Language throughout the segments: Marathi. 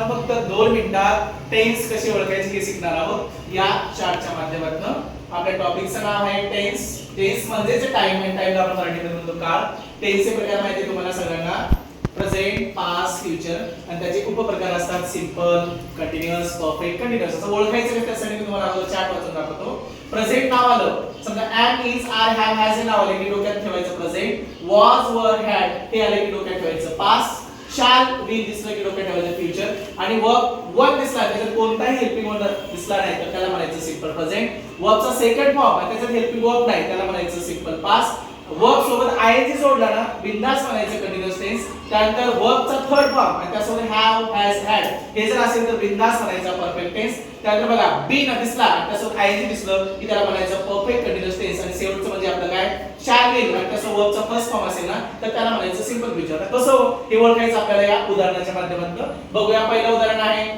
आपण फक्त दोन मिनिटात टेन्स कशी ओळखायचे हे शिकणार आहोत. या चार्टच्या माध्यमातून. आपल्या टॉपिकचं नाव आहे टेन्स. टेन्स म्हणजे जे टाइम आहे टाइम आपण मराठीमध्ये म्हणतो काळ. टेन्सचे प्रकार माहिती तुम्हाला सगळ्यांना. प्रेझेंट पास्ट फ्युचर आणि त्याचे उपप्रकार असतात सिंपल कंटिन्युअस परफेक्ट कंटिन्युअस असं ओळखायचं का त्यासाठी मी तुम्हाला अगोदर चार्ट वाचून दाखवतो. प्रेझेंट नाव आलं. समजा am is I have has हे नाव आले. की डोक्यात ठेवायचं प्रेझेंट वॉज वर हॅड हे आले की डोक्यात ठेवायचं. पास्ट शाल विल दिसलं की डोक्यात ठेवायचं फ्युचर आणि वर्क वर्क दिसला त्याच्यात कोणताही हेल्पिंग वर्ड दिसला नाही तर त्याला म्हणायचं सिंपल प्रेझेंट वर्कचा सेकंड फॉर्म आहे त्याच्यात हेल्पिंग वर्क नाही त्याला म्हणायचं सिंपल पास्ट वर्क सोबत आयएनजी जोडला ना बिंदास म्हणायचं कंटिन्युअस टेन्स त्यानंतर वर्कचा थर्ड फॉर्म आणि त्यासोबत हॅव हॅज हॅड हे जर असेल तर बिंदास म्हणायचा परफेक्ट टेन्स त्यानंतर बघा बी न दिसला आणि त्यासोबत आयएनजी दिसलं की त्याला म्हणायचं परफेक्ट कंटिन्युअस टेन्स आणि शेवटचं म्हणजे आपलं काय शॅल विल फर्स्ट फॉर्म असेल ना तर त्याला म्हणायचं सिंपल फ्युचर कसं हो, हे ओळखायचं आपल्याला या उदाहरणाच्या माध्यमातून? बघूया पहिलं उदाहरण आहे.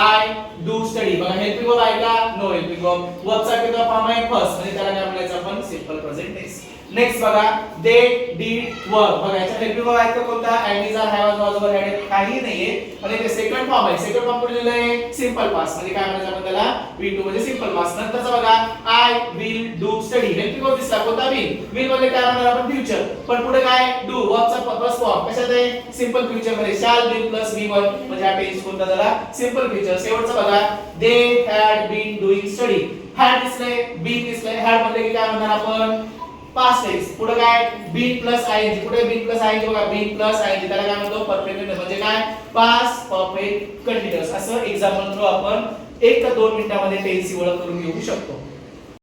आय डू स्टडी बघा हेल्पिंग वर्ब आहे का नो हेल्पिंग वर्ब वर्बचा किती फॉर्म आहे फर्स्ट म्हणजे त्याला काय म्हणायचं आपण? सिंपल प्रेझेंट टेन्स नेक्स्ट बघा दे डीड वर्क बघा याचा हेल्पिंग वर्ब आहे का कोणता? And is are have was were had काही नाहीये. आणि ते सेकंड फॉर्म आहे. सेकंड फॉर्म कुठे लिहिलं आहे सिंपल पास्ट म्हणजे काय म्हणायचं आपण त्याला? वी टू म्हणजे सिंपल पास्ट नंतरचा बघा I will do study helping verb दिसला कोणता विल विल काय म्हणणार आपण? फ्युचर पण पुढे काय? डू वर्बचा प्लस फॉर्म कशात आहे? सिंपल फ्युचरमध्ये. Shall be plus B one म्हणजे हा टेन्स कोणता झाला? सिंपल फ्युचर शेवटचा बघा. They had been doing study had दिसलंय been दिसलंय. हॅड म्हणलं की काय म्हणणार आपण? पास्ट टेन्स पुढे काय? बीन प्लस आयएनजी पुढे बीन प्लस आयएनजी बघा. बीन प्लस आयएनजी त्याला काय म्हणतो? परफेक्ट म्हणजे काय? पास्ट परफेक्ट कंटिन्युअस असं एक्झाम्पल थ्रू आपण एक का दोन मिनिटामध्ये टेन्सची ओळख करून घेऊ शकतो.